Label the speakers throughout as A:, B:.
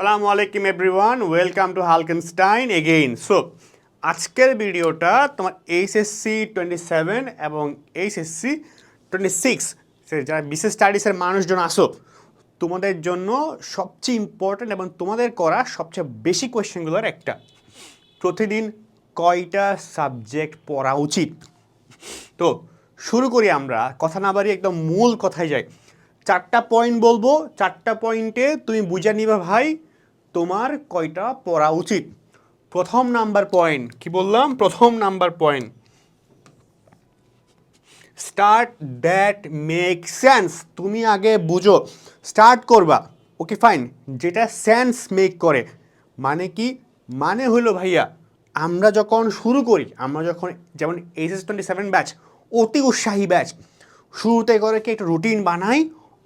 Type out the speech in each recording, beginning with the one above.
A: সালামু আলাইকুম everyone, welcome to হালকেনস্টাইন again. So, আজকের ভিডিওটা তোমার এইচএসসি টোয়েন্টি সেভেন এবং এইচএসসি টোয়েন্টি সিক্স যারা বিশেষ স্টাডিসের মানুষজন আসো তোমাদের জন্য সবচেয়ে ইম্পর্ট্যান্ট এবং তোমাদের করা সবচেয়ে বেশি কোয়েশ্চেনগুলোর একটা। প্রতিদিন কয়টা সাবজেক্ট পড়া উচিত? তো, শুরু করি আমরা, কথা না বাড়ি একদম মূল কথায় যাই। চারটা পয়েন্ট বলব, চারটা পয়েন্টে তুমি বুঝে নিবে ভাই তোমার কয়টা পড়া উচিত? প্রথম নাম্বার পয়েন্ট কি বললাম? প্রথম number point start that make sense তুমি আগে বুঝো। স্টার্ট করবা। ওকে ফাইন যেটা সেন্স মেক করে। মানে কি? মানে হলো ভাইয়া, আমরা যখন শুরু করি, আমরা যখন যেমন এইচএস টোয়েন্টি সেভেন ব্যাচ অতি উৎসাহী ব্যাচ শুরুতে করে কি একটা রুটিন বানাই,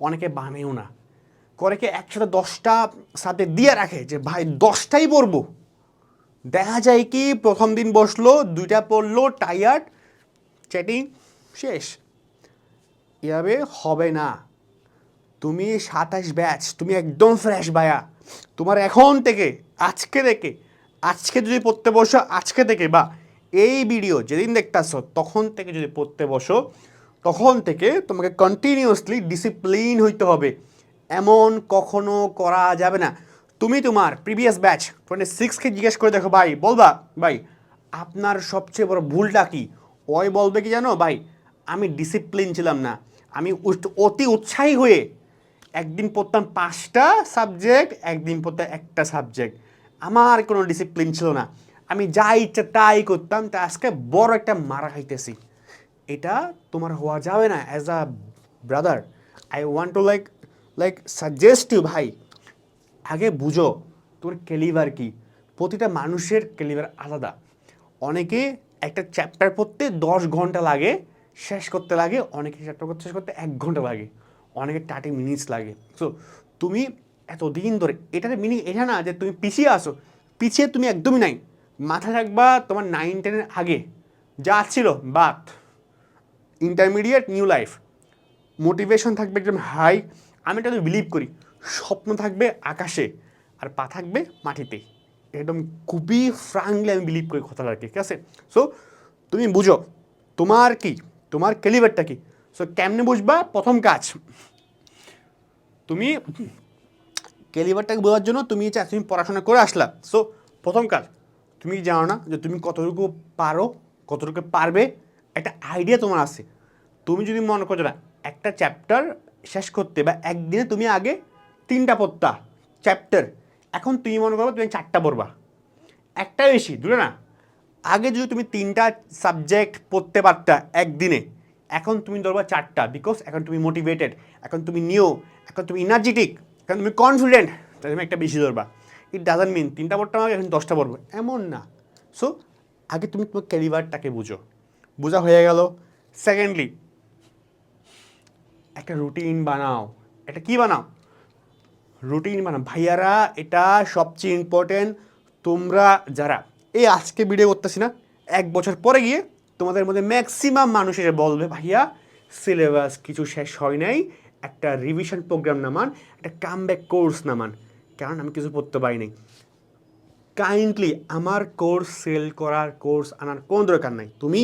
A: অনেকে বানেও না। করে একসাথে দশটা সাথে দিয়ে রাখে যে, ভাই, দশটাই পড়ব। দেখা যায় কি, প্রথম দিন বসল, দুইটা পড়ল টায়ার্ড চ্যাটিং শেষ। এভাবে হবে না। তুমি সাতাশ ব্যাচ, তুমি একদম ফ্রেশ বায়া তোমার এখন থেকে, আজকে থেকে, আজকে যদি পড়তে বসো, আজকে থেকে বা এই ভিডিও যেদিন দেখতেছো, তখন থেকে যদি পড়তে বসো, তখন থেকে তোমাকে কন্টিনিউয়াসলি ডিসিপ্লিন হইতে হবে। এমন কখনো করা যাবে না। তুমি তোমার প্রিভিয়াস ব্যাচ টোয়েন্টি সিক্সকে জিজ্ঞেস করে দেখো, ভাই, বলবা, ভাই, আপনার সবচেয়ে বড় ভুলটা কি? ওই বলবে কি জানো, ভাই, আমি ডিসিপ্লিন ছিলাম না। আমি অতি উৎসাহী হয়ে একদিন পড়তাম পাঁচটা সাবজেক্ট একদিন পড়তাম একটা সাবজেক্ট আমার কোনো ডিসিপ্লিন ছিল না। আমি যা ইচ্ছা তাই করতাম, তা আজকে বড় একটা মারা খাইতেছি। এটা তোমার হওয়া যাবে না as a brother I want to like like suggest you ভাই, আগে বুঝো, তোর ক্যালিভার কি? প্রতিটা মানুষের ক্যালিভার আলাদা। অনেকে একটা চ্যাপ্টার পড়তে দশ ঘণ্টা লাগে, শেষ করতে লাগে, অনেকে চ্যাপ্টার করতে শেষ করতে এক ঘণ্টা লাগে, অনেকে থার্টি মিনিটস লাগে। সো তুমি এতদিন ধরে এটার মিনিং এটা না যে তুমি পিছিয়ে আসো পিছিয়ে তুমি একদমই নাই। মাথা রাখবা তোমার নাইন টেনের আগে, যা ছিল বাদ। ইন্টারমিডিয়েট নিউ লাইফ মোটিভেশন থাকবে একদম হাই আমি এটা তো বিলিভ করি। স্বপ্ন থাকবে আকাশে, আর পা থাকবে মাটিতে একদম খুবই ফ্রাঙ্কলি আমি বিলিভ করি কথাটাকে, ঠিক আছে? সো তুমি বুঝো, তোমার কি, তোমার ক্যালিবারটা কি? সো কেমনে বুঝবা? প্রথম কাজ, তুমি ক্যালিবারটাকে বোঝার জন্য তুমি চা- তুমি পড়াশোনা করে আসলা। সো প্রথম কাজ, তুমি জানো না যে তুমি কতটুকু পারো, কতটুকু পারবে? একটা আইডিয়া তোমার আছে। তুমি যদি মনে করছ না, একটা চ্যাপ্টার শেষ করতে বা একদিনে তুমি আগে তিনটা পড়তা চ্যাপ্টার এখন তুমি মনে করো তুমি চারটা পড়বা। একটা বেশি, দূরে না। আগে যদি তুমি তিনটা সাবজেক্ট পড়তে পারতা একদিনে, এখন তুমি ধরবা চারটা বিকজ এখন তুমি মোটিভেটেড এখন তুমি নিও এখন তুমি এনার্জেটিক এখন তুমি কনফিডেন্ট তাই তুমি একটা বেশি ধরবা। ইট ডাজন্ট মিন তিনটা পড়তে হবে এখন দশটা পড়ব, এমন না। সো আগে তুমি তোমার ক্যালিবারটাকে বুঝো। বোঝা হয়ে গেল। সেকেন্ডলি একটা রুটিন বানাও। এটা কি বানাও? রুটিন বানাও। ভাইয়ারা, এটা সবচেয়ে ইম্পর্টেন্ট তোমরা যারা, এই আজকে ভিডিও করতেছি না, এক বছর পরে গিয়ে তোমাদের মধ্যে ম্যাক্সিমাম মানুষ এসে বলবে, ভাইয়া সিলেবাস কিছু শেষ হয় নাই। একটা রিভিশন প্রোগ্রাম নামান, একটা কামব্যাক কোর্স নামান। কারণ আমি কিছু পড়তে পারিনি কাইন্ডলি আমার কোর্স সেল করার কোর্স আনার কোনো দরকার নাই। তুমি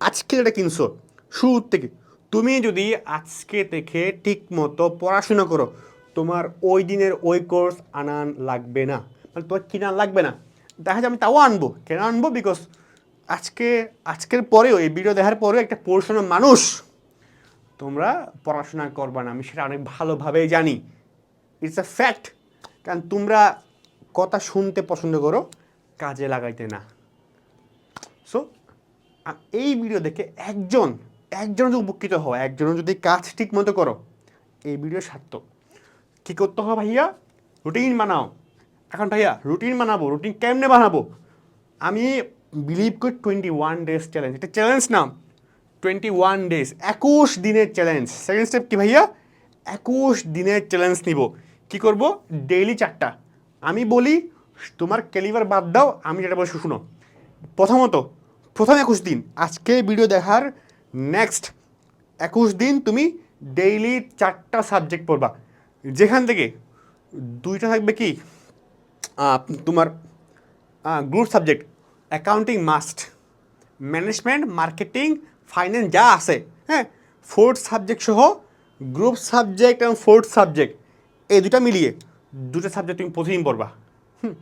A: আজকে যেটা কিনছো শুরুর থেকে তুমি যদি আজকে থেকে ঠিক মতো পড়াশোনা করো, তোমার ওই দিনের ওই কোর্স আনান লাগবে না। মানে তোমার কিনা লাগবে না। দেখা যায় আমি তাও আনব। কেন আনব? বিকজ আজকে, আজকের পরেও, এই ভিডিও দেখার পরেও একটা পড়াশোনার মানুষ তোমরা পড়াশোনা করবা না। আমি সেটা অনেক ভালোভাবেই জানি। ইটস আ ফ্যাক্ট কারণ তোমরা কথা শুনতে পছন্দ করো, কাজে লাগাইতে না। সো এই ভিডিও দেখে একজন একজন যদি উপকৃত হয় একজন যদি কাজ ঠিক মতো করো, এই ভিডিও সার্থক। কী করতে হবে ভাইয়া? রুটিন বানাও। এখন ভাইয়া রুটিন বানাবো রুটিন কেমনে বানাবো? আমি বিলিভ করি টোয়েন্টি ওয়ান ডেজ চ্যালেঞ্জ এটা চ্যালেঞ্জ নাম টোয়েন্টি ওয়ান ডেজ একুশ দিনের চ্যালেঞ্জ সেকেন্ড স্টেপ কি ভাইয়া? একুশ দিনের চ্যালেঞ্জ নিব। কি করব? ডেইলি চারটা। আমি বলি, তোমার ক্যালিভার বাদ দাও, আমি যেটা বলছি শুনো। প্রথমত, প্রথম একুশ দিন। আজকে ভিডিও দেখার নেক্সট একুশ দিন তুমি ডেইলি চারটা সাবজেক্ট পড়বা। যেখান থেকে দুইটা থাকবে কি? তোমার group subject accounting must management marketing finance যা আছে হ্যাঁ? ফোর্থ সাবজেক্ট সহ গ্রুপ সাবজেক্ট এবং ফোর্থ সাবজেক্ট এই দুটো মিলিয়ে দুটো সাবজেক্ট তুমি প্রতিদিন পড়বা। হুম,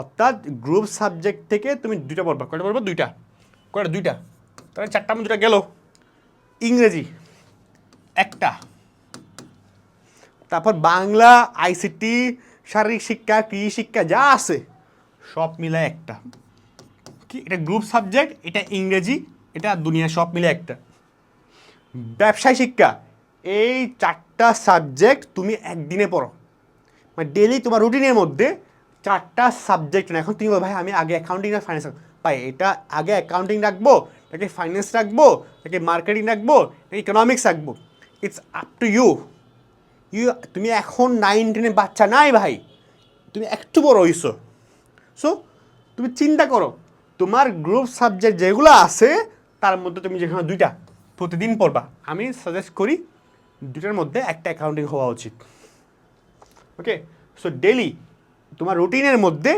A: অর্থাৎ গ্রুপ সাবজেক্ট থেকে তুমি দুইটা পড়বা। কয়টা পড়বা? দুইটা। কয়টা? দুইটা। তাহলে চারটা মধ্যে দুটা গেল। ইংরেজি, একটা। তারপর বাংলা আইসিটি শারীরিক শিক্ষা, কৃষি শিক্ষা, যা আছে, সব মিলে একটা। কি, এটা গ্রুপ সাবজেক্ট এটা ইংরেজি, এটা দুনিয়া, সব মিলে একটা। ব্যবসায় শিক্ষা, এই চারটা সাবজেক্ট তুমি একদিনে পড়ো। মানে ডেলি তোমার রুটিনের মধ্যে চারটা সাবজেক্ট না, এখন তুমি ভাই, আমি আগে অ্যাকাউন্টিং আর ফাইন্যান্স ভাই, এটা আগে অ্যাকাউন্টিং রাখব নাকি ফাইন্যান্স রাখব নাকি মার্কেটিং রাখব নাকি ইকোনমিক্স রাখব। It's up to you you তুমি এখন নাইন টেনের বাচ্চা নাই ভাই। তুমি একটু বড় হইছো। সো তুমি চিন্তা করো, তোমার গ্রুপ সাবজেক্ট যেগুলো আছে, তার মধ্যে তুমি যেখানে দুইটা, প্রতিদিন পড়বা। আমি সাজেস্ট করি দুটার মধ্যে একটা অ্যাকাউন্টিং হওয়া উচিত। ওকে সো ডেলি তোমার রুটিনের মধ্যে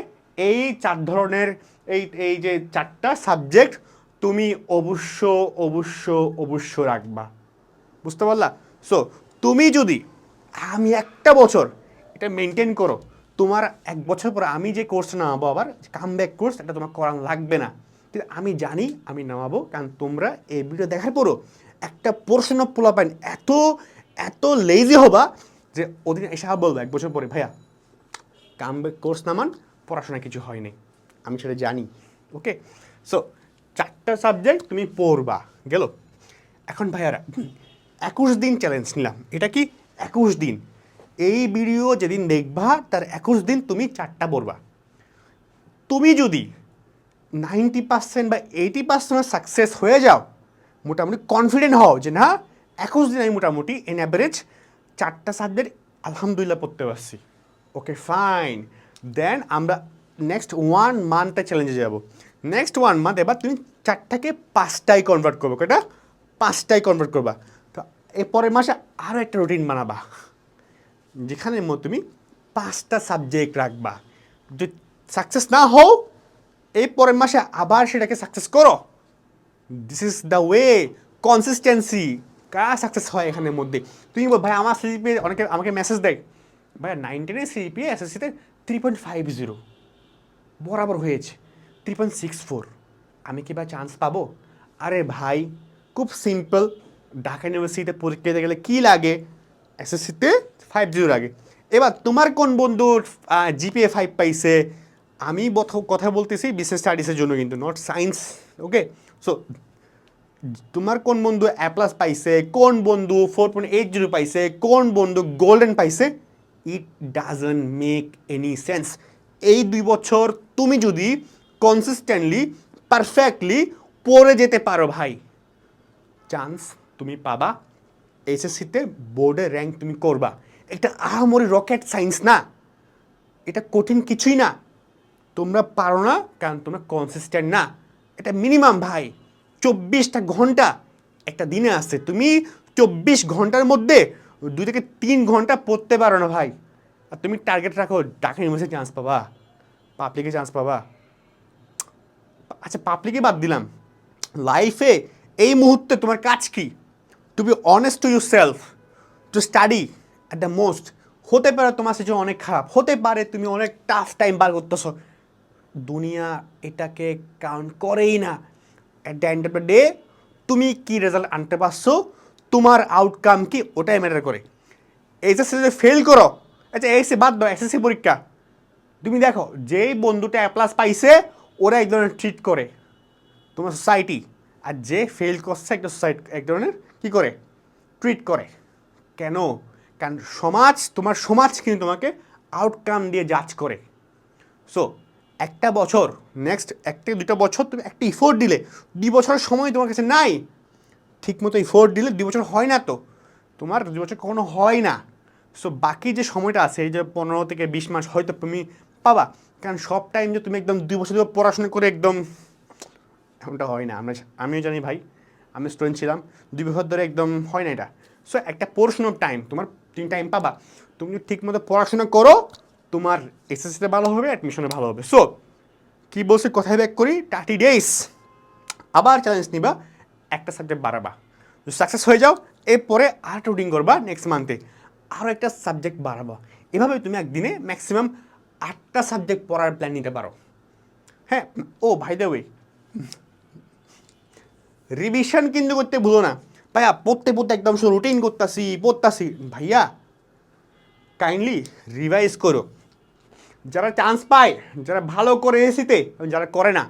A: এই চার ধরনের, এই এই যে চারটা সাবজেক্ট তুমি অবশ্য অবশ্য অবশ্য রাখবা। বুঝতে পারলা? সো তুমি যদি আমি একটা বছর এটা মেনটেন করো, তোমার এক বছর পরে আমি যে কোর্স নামাবো আবার কাম ব্যাক কোর্স এটা তোমার করা লাগবে না। কিন্তু আমি জানি আমি নামাবো, কারণ তোমরা এই ভিডিও দেখার পরও একটা পোর্শন অফ পোলা পাইন এত এত লেজি হবা যে ওদিন এসে বলব এক বছর পরে, ভাইয়া কাম ব্যাক কোর্স নামান পড়াশোনা কিছু হয়নি। আমি সেটা জানি ওকে সো চারটা সাবজেক্ট তুমি পড়বা, গেল? এখন ভাইয়ারা, একুশ দিন চ্যালেঞ্জ নিলাম। এটা কি? একুশ দিন। এই ভিডিও যেদিন দেখবা, তার একুশ দিন তুমি চারটা পড়বা। তুমি যদি নাইনটি পার্সেন্ট বা এইটি পার্সেন্ট সাকসেস হয়ে যাও, মোটামুটি কনফিডেন্ট হও যে না, একুশ দিন আমি মোটামুটি এন অ্যাভারেজ চারটা সাবজেক্ট আলহামদুলিল্লাহ পড়তে পারছি। ওকে ফাইন দেন আমরা নেক্সট ওয়ান মান্থে চ্যালেঞ্জে যাব। নেক্সট ওয়ান মান্থ এবার তুমি চারটাকে পাঁচটায় কনভার্ট করব এটা পাঁচটায় কনভার্ট করবা। তো এর পরের মাসে আরও একটা রুটিন বানাবা। যেখানে ম- তুমি পাঁচটা সাবজেক্ট রাখবা। যদি সাকসেস না হও, এই পরের মাসে আবার সেটাকে সাকসেস করো। This is the way consistency কারা সাকসেস হয় এখানের মধ্যে? তুমি বল, ভাই, আমার সিজিপি অনেকে আমাকে মেসেজ দেয় ভাই নাইনটিনের সিজিপি এসএসসিতে থ্রি পয়েন্ট ফাইভ জিরো বরাবর হয়েছে। থ্রি পয়েন্ট সিক্স ফোর আমি কি বা চান্স পাবো? আরে ভাই, খুব সিম্পল ঢাকা ইউনিভার্সিটিতে পরীক্ষা দিতে গেলে কী লাগে? এসএসসিতে ফাইভ জিরো লাগে। এবার তোমার কোন বন্ধুর জিপিএ ফাইভ পাইছে? আমি কথা বলতেছি বিজনেস স্টাডিজের জন্য কিন্তু নট সায়েন্স ওকে সো তোমার কোন বন্ধু এ প্লাস পাইছে? কোন বন্ধু ফোর পয়েন্ট এইট জিরো পাইছে? কোন বন্ধু গোল্ডেন পাইছে? It doesn't make any sense এই দুই বছর তুমি যদি কনসিস্টেন্টলি পারফেক্টলি পড়ে যেতে পারো ভাই। চান্স তুমি পাবা এসএসসিতে বোর্ডে র্যাঙ্ক তুমি করবা। এটা আহামরি রকেট সায়েন্স না। এটা কঠিন কিছুই না। তোমরা পারো না, কারণ তোমরা কনসিস্টেন্ট না। এটা মিনিমাম ভাই, চব্বিশটা ঘণ্টা একটা দিনে আসছে তুমি চব্বিশ ঘণ্টার মধ্যে দুই থেকে তিন ঘণ্টা পড়তে পারো না ভাই। আর তুমি টার্গেট রাখো, ঢাকা ইউনিভার্সিটি চান্স পাবা পাবলিকে চান্স পাবা। আচ্ছা পাবলিকে বাদ দিলাম। লাইফে এই মুহূর্তে তোমার কাজ কি? To be honest to yourself to study at the most হতে পারে তোমার সিচুয়েশন অনেক খারাপ। হতে পারে তুমি অনেক টাফ টাইম বার করতেছো। দুনিয়া এটাকে কাউন্ট করেই না। At the end of the day তুমি কি রেজাল্ট আনতে পারছ? তোমার আউটকাম কি? ওটাই ম্যাটার করে। এইচএসসি যদি ফেল করো আচ্ছা এইসে বাদ দাও এসএসসি পরীক্ষা। তুমি দেখো, যেই বন্ধুটা অ্যাপ্লাস পাইছে ওরা এক ধরনের ট্রিট করে। তোমার সোসাইটি আর যে ফেল করছে একটা সোসাইটি এক ধরনের কী করে? ট্রিট করে। কেন? কারণ সমাজ, তোমার সমাজ কিন্তু তোমাকে আউটকাম দিয়ে জাজ করে। সো একটা বছর নেক্সট একটা দুটো বছর তুমি একটা ইফোর্ট দিলে, দুই বছরের সময় তোমার কাছে নাই। ঠিকমতো ইফোর্ট দিলে দুই বছর হয় না তো। তোমার দুই বছর কখনো হয় না। সো বাকি যে সময়টা আছে, এই যে পনেরো থেকে বিশ মাস হয়তো তুমি পাবা। কারণ সব টাইম যে তুমি একদম দুই বছর ধরে পড়াশোনা করে একদম এমনটা হয় না। আমরা আমিও জানি ভাই, আমি স্টুডেন্ট ছিলাম, দুই বছর ধরে একদম হয় না এটা। সো একটা পোর্শন অফ টাইম তোমার তুমি টাইম পাবা। তুমি যদি ঠিকমতো পড়াশোনা করো, তোমার এসএসসিতে ভালো হবে অ্যাডমিশনে ভালো হবে। সো কি বলছে, কোথায় ব্যাক করি থার্টি ডেজ আবার চ্যালেঞ্জ নিবা, একটা সাবজেক্ট বাড়াবা। যদি সাকসেস হয়ে যাও, এরপরে আর রুটিং করবা নেক্সট মান্থে আরও একটা সাবজেক্ট বাড়াবা। এভাবে তুমি একদিনে ম্যাক্সিমাম আটটা সাবজেক্ট পড়ার প্ল্যান নিতে পারো। হ্যাঁ ও ভাই দে ওয়ে রিভিশন কিন্তু করতে ভুলো না। ভাইয়া, পড়তে পড়তে একদম শুধু রুটিন করতেছি, পড়তাছি। ভাইয়া কাইন্ডলি রিভাইজ করো। যারা চান্স পায়, যারা ভালো করে এসিতে যারা করে না,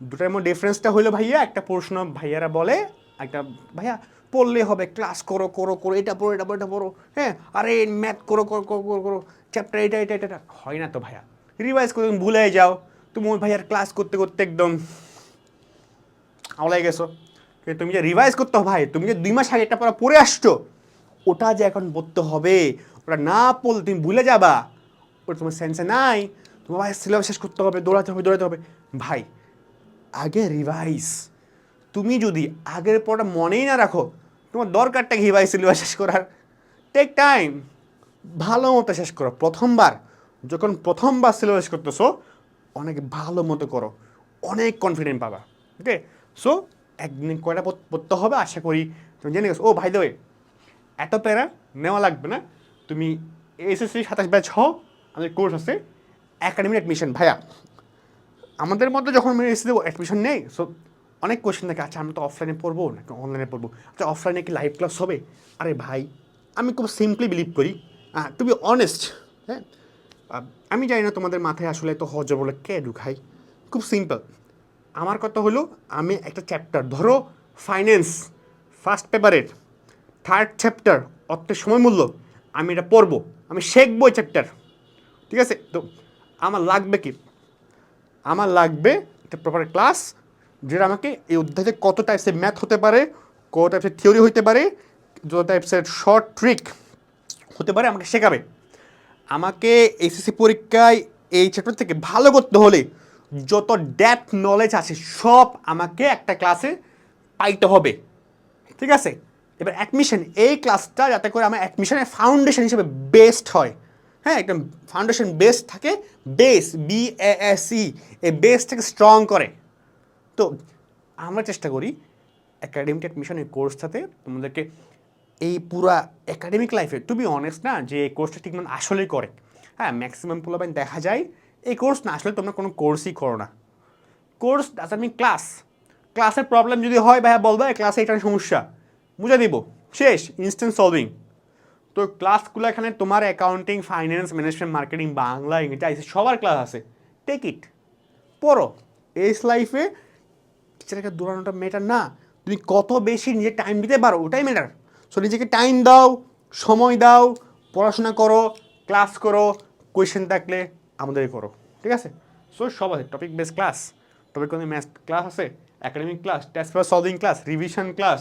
A: দুটার মধ্যে ডিফারেন্সটা হলো ভাইয়া, একটা প্রশ্ন ভাইয়ারা বলে, একটা ভাইয়া, পড়লে হবে ক্লাস করো করো করো, এটা পড়ো এটা পড়ো এটা পড়ো। হ্যাঁ আরে ম্যাথ করো করো করো করো। চ্যাপ্টার এটা এটা এটা হয় না তো ভাইয়া। রিভাইজ করে ভুলে যাও। তুমি ওই ভাইয়ার ক্লাস করতে করতে একদম আওলাই গেছো। তুমি যে রিভাইজ করতে হবে ভাই, তুমি যে দুই মাস আগে একটা পড়া পড়ে আসছো, ওটা যে এখন পড়তে হবে, ওটা না পড়লে তুমি ভুলে যাবা। ওটা তোমার সেন্সে নাই। তোমার ভাই সিলেবাস শেষ করতে হবে, দৌড়াতে হবে দৌড়াতে হবে। ভাই, আগে রিভাইজ তুমি যদি আগের পড়া মনেই না রাখো, তোমার দরকারটা কি ভাই সিলেবাস শেষ করার? টেক টাইম ভালো মতো শেষ করো। প্রথমবার, যখন প্রথমবার সিলেবাস করতেছো, অনেক ভালো মতো করো। অনেক কনফিডেন্ট পাবা। ওকে সো একদিন কয়টা পড়- পড়তে হবে আশা করি তুমি জেনে গেছো। ও ভাই দেবে এত প্যারা নেওয়া লাগবে না। তুমি এসএসসি সাতাশ ব্যাচ হও, আমাদের কোর্স আছে একাডেমিক অ্যাডমিশন ভাইয়া, আমাদের মধ্যে যখন আমি এসে দেবো অ্যাডমিশন নেই। সো অনেক কোয়েশ্চেন থাকে আচ্ছা আমি তো অফলাইনে পড়ব নাকি অনলাইনে পড়ব? আচ্ছা অফলাইনে কি লাইভ ক্লাস হবে? আরে ভাই, আমি খুব সিম্পলি বিলিভ করি টু বি অনেস্ট হ্যাঁ আমি জানি না তোমাদের মাথায় আসলে তো হজ বলে কে ঢুকাই খুব সিম্পল আমার কথা হলো, আমি একটা চ্যাপ্টার ধরো ফাইন্যান্স ফার্স্ট পেপারের থার্ড চ্যাপ্টার অর্থের সময় মূল্য, আমি এটা পড়ব, আমি শিখব এই চ্যাপ্টার ঠিক আছে? তো আমার লাগবে কি? আমার লাগবে একটা প্রপার ক্লাস যেটা আমাকে এই অধ্যায়ে কত টাইপসের ম্যাথ হতে পারে, কত টাইপসের থিওরি হতে পারে, যত টাইপসের শর্ট ট্রিক হতে পারে, আমাকে শেখাবে। আমাকে এসএসসি পরীক্ষায় এই চ্যাপ্টার থেকে ভালো করতে হলে যত ডেপথ নলেজ আছে, সব আমাকে একটা ক্লাসে পাইতে হবে। ঠিক আছে? এবার অ্যাডমিশন এই ক্লাসটা যাতে করে আমার অ্যাডমিশনের ফাউন্ডেশন হিসেবে বেস্ট হয়। হ্যাঁ একদম ফাউন্ডেশন বেস্ট থাকে বেস বি এস এই বেসটাকে স্ট্রং করে। তো আমরা চেষ্টা করি একাডেমিক অ্যাডমিশনের কোর্সটাতে তোমাদেরকে এই পুরা একাডেমিক লাইফে তুমি অনেস্ট না, যে এই কোর্সটা ঠিক আসলেই করে। হ্যাঁ ম্যাক্সিমাম পোলাবেন দেখা যায়। এই কোর্স না আসলে তোমরা কোনো কোর্সই করো না। কোর্স ডাজ মিন ক্লাস ক্লাসের প্রবলেম যদি হয়, ভাইয়া বলবা ক্লাসে এটার সমস্যা। বুঝে দিব। শেষ ইনস্ট্যান্ট সলভিং তো ক্লাসগুলো এখানে তোমার accounting finance management marketing Bangla, ইংরেজি, আইসি, সবার ক্লাস আছে। টেক ইট পড়ো। এস লাইফে টিচারকে দৌড়ানোটা মেটার না। তুমি কত বেশি নিজে টাইম দিতে পারো, ওটাই ম্যাটার সো নিজেকে টাইম দাও, সময় দাও, পড়াশোনা করো ক্লাস করো কোয়েশ্চেন থাকলে আমাদের করো, ঠিক আছে? সো সব আছে টপিক বেস ক্লাস টপিক কোনো ম্যাথ ক্লাস আছে academic class test paper solving class revision class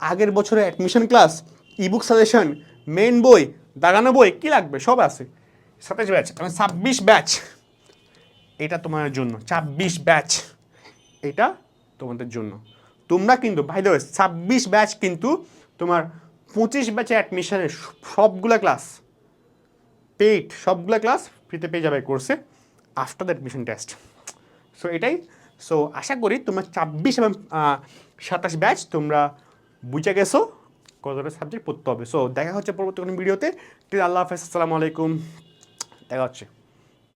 A: আগের বছরে admission class ebook suggestion main বই, দাগানো বই, কী লাগবে? সব আছে। সাতাশ ব্যাচ আমি ছাব্বিশ ব্যাচ এটা তোমার জন্য, ছাব্বিশ ব্যাচ এটা তোমাদের জন্য। তোমরা কিন্তু ভাই দেবে ছাব্বিশ ব্যাচ কিন্তু তোমার পঁচিশ ব্যাচে অ্যাডমিশনের সবগুলা ক্লাস পেইড সবগুলা ক্লাস ফ্রিতে পেয়ে যাবে কোর্সে after the admission test so এটাই। সো আশা করি তোমরা ছাব্বিশ এবং সাতাশ ব্যাচ তোমরা বুঝে গেছো কতটা সাবজেক্ট পড়তে হবে। সো দেখা হচ্ছে পরবর্তী কোনো ভিডিওতে আল্লাহ হাফেজ, আসসালামু আলাইকুম। দেখা হচ্ছে।